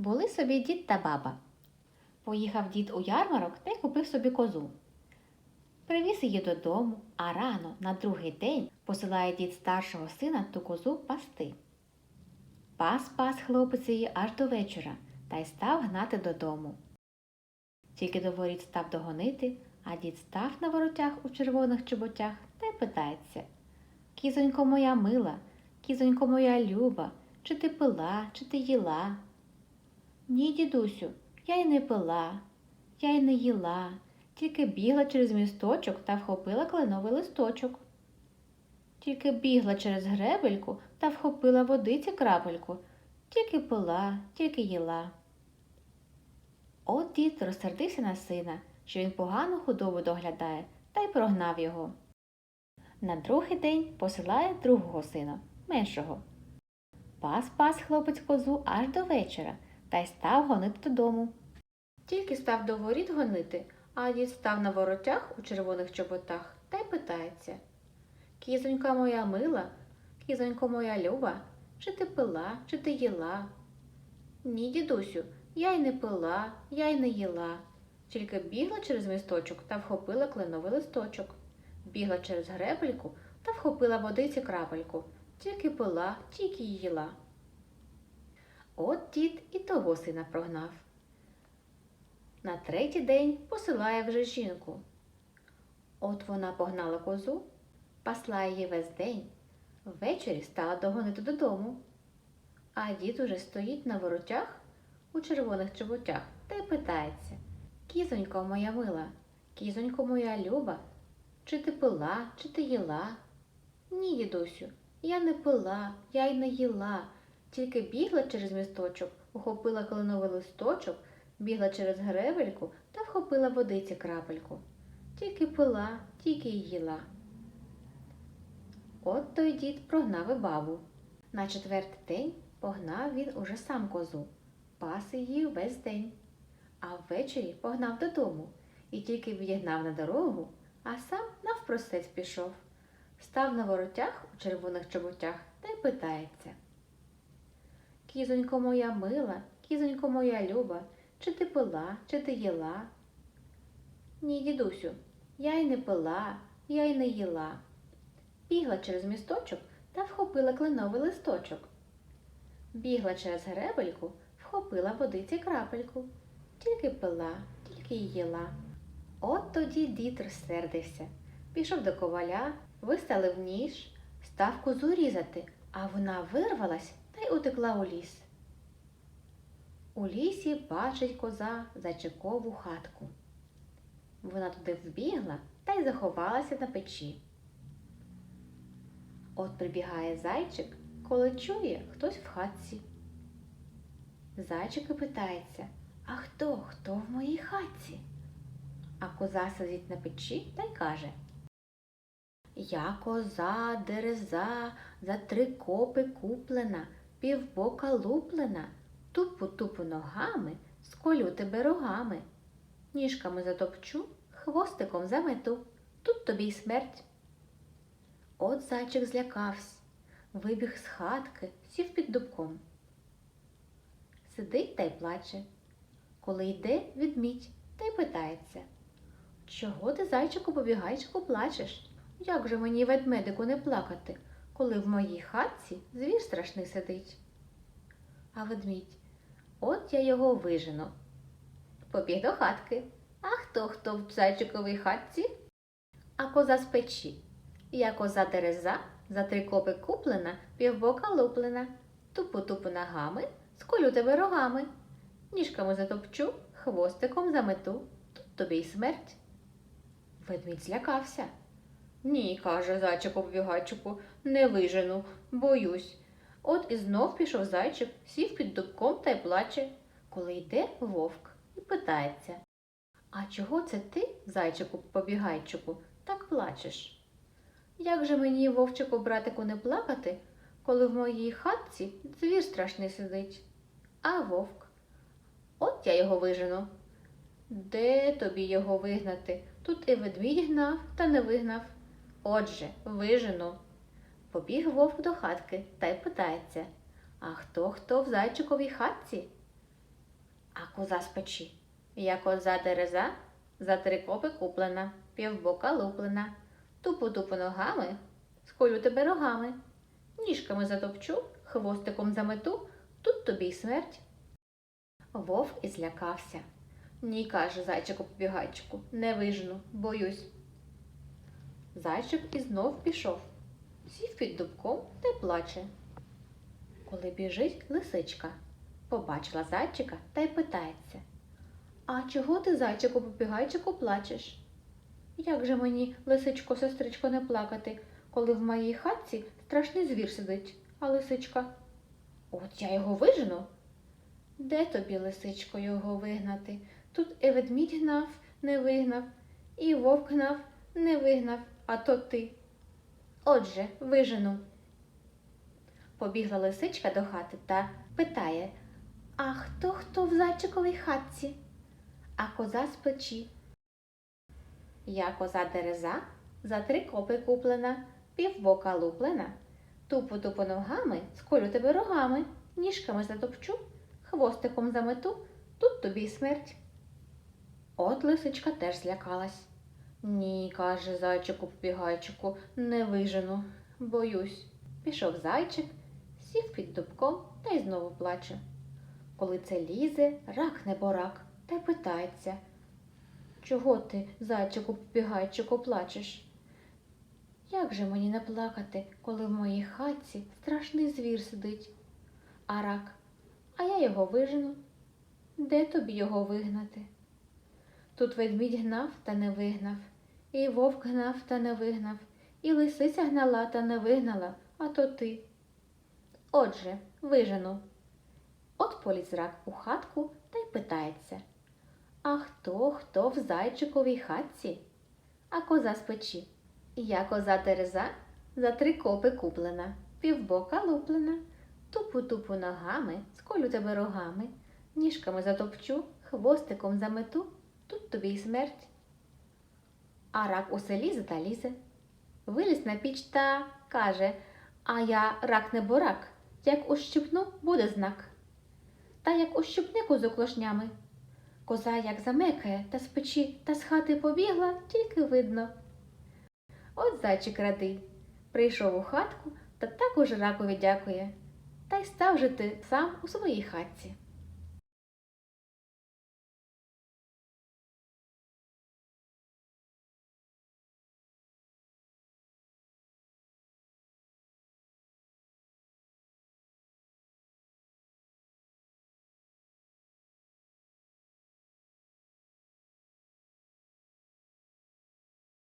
Були собі дід та баба. Поїхав дід у ярмарок та й купив собі козу. Привіз її додому, а рано, на другий день, посилає дід старшого сина ту козу пасти. Пас пас хлопець її аж до вечора та й став гнати додому. Тільки до воріт став догонити, а дід став на воротях у червоних чоботях та й питається Кізонько моя мила, кізонько моя люба, чи ти пила, чи ти їла? Ні, дідусю, я й не пила, я й не їла, тільки бігла через місточок та вхопила кленовий листочок. Тільки бігла через гребельку та вхопила водиці крапельку, тільки пила, тільки їла. От дід розсердився на сина, що він погану худобу доглядає, та й прогнав його. На другий день посилає другого сина, меншого. Пас пас хлопець козу аж до вечора та й став гонити додому. Тільки став до воріт гонити, а дід став на воротях у червоних чоботах та й питається Кізонька моя мила, кізонько моя люба, чи ти пила, чи ти їла? Ні, дідусю, я й не пила, я й не їла. Тільки бігла через місточок та вхопила кленовий листочок. Бігла через гребельку та вхопила водиці крапельку. Тільки пила, тільки їла. От дід і того сина прогнав. На третій день посилає вже жінку. От вона погнала козу, пасла її весь день, ввечері стала догонити додому. А дід уже стоїть на воротях у червоних чоботях та й питається Кізонько моя мила, кізонько моя люба, чи ти пила, чи ти їла? Ні, дідусю, я не пила, я й не їла, тільки бігла через місточок, ухопила кленовий листочок, бігла через гребельку та вхопила водиці крапельку. Тільки пила, тільки й їла. От той дід прогнав і бабу. На четвертий день погнав він уже сам козу, пас її весь день, а ввечері погнав додому і тільки відігнав на дорогу, а сам навпростець пішов. Став на воротях у червоних чоботях та й питається. Кізонько моя мила, кізонько моя люба, чи ти пила, чи ти їла? Ні, дідусю, я й не пила, я й не їла. Бігла через місточок та вхопила кленовий листочок. Бігла через гребельку, вхопила водиці крапельку. Тільки пила, тільки й їла. От тоді дід розсердився. Пішов до коваля, виставив ніж, став козу різати, а вона вирвалась та й утекла у ліс. У лісі бачить коза зайчикову хатку. Вона туди вбігла та й заховалася на печі. От прибігає зайчик, коли чує хтось в хатці. Зайчик і питається, а хто, хто в моїй хатці? А коза сидить на печі та й каже Я коза, дереза, за три копи куплена, півбока луплена, тупу-тупу ногами, сколю тебе рогами. Ніжками затопчу, хвостиком замету, тут тобі й смерть. От зайчик злякався, вибіг з хатки, сів під дубком. Сидить та й плаче. Коли йде відмідь та й питається Чого ти, зайчику, побігайчику, плачеш? Як же мені ведмедику не плакати, коли в моїй хатці звір страшний сидить? А ведмідь, от я його вижену. Побіг до хатки. А хто хто в зайчиковій хатці? А коза з печі. Я коза дереза, за три копи куплена, півбока луплена, тупу-тупу ногами, сколю тебе рогами, ніжками затопчу, хвостиком замету, тут тобі й смерть. Ведмідь злякався. Ні, каже зайчику побігайчику, не вижену, боюсь. От і знов пішов зайчик, сів під дубком та й плаче, коли йде вовк і питається А чого це ти, зайчику побігайчику, так плачеш? Як же мені, вовчику, братику, не плакати, коли в моїй хатці звір страшний сидить? А вовк. От я його вижену. Де тобі його вигнати? Тут і ведмідь гнав, та не вигнав. Отже, вижену. Побіг вовк до хатки та й питається А хто хто в зайчиковій хатці? а коза з печі. Я коза дереза, за три копи куплена, півбока луплена, тупу-тупу ногами, сколю тебе рогами, ніжками затопчу, хвостиком замету, тут тобі й смерть. Вовк і злякався. Ні, каже зайчику побігайчику, не вижену, боюсь. Зайчик і знов пішов, сів під дубком та й плаче. Коли біжить лисичка, побачила зайчика та й питається. А чого ти, зайчику побігайчику, плачеш? Як же мені, лисичко, сестричко, не плакати, коли в моїй хатці страшний звір сидить, а лисичка? От я його вижену. Де тобі, лисичко, його вигнати? Тут і ведмідь гнав, не вигнав, і вовк гнав, не вигнав, а то ти. Отже, вижену. Побігла лисичка до хати та питає А хто хто в зайчиковій хатці? А коза з печі. Я коза дереза, за три копи куплена, півбока луплена. Тупу-тупу ногами, сколю тебе рогами, ніжками затопчу, хвостиком замету, тут тобі смерть. От лисичка теж злякалась. Ні, каже зайчику побігайчику, не вижену, боюсь. Пішов зайчик, сів під дубком та й знову плаче. Коли це лізе, рак неборак, та й питається. Чого ти, зайчику побігайчику, плачеш? Як же мені не плакати, коли в моїй хатці страшний звір сидить? А рак, а я його вижену. Де тобі його вигнати? Тут ведмідь гнав та не вигнав, і вовк гнав та не вигнав, і лисиця гнала та не вигнала, а то ти. Отже, вижену. От поліз рак у хатку та й питається. А хто, хто в зайчиковій хатці? А коза з печі. Я коза Тереза, за три копи куплена, півбока луплена, тупу-тупу ногами, сколю тебе рогами, ніжками затопчу, хвостиком замету, тут тобі й смерть. А рак усе лізе та лізе. Виліз на піч та каже, а я рак не борак, як ущипну, буде знак. Та як ущипне козу клошнями. Коза як замекає та з печі та з хати побігла, тільки видно. От зайчик радий. Прийшов у хатку та також ракові дякує. Та й став жити сам у своїй хатці.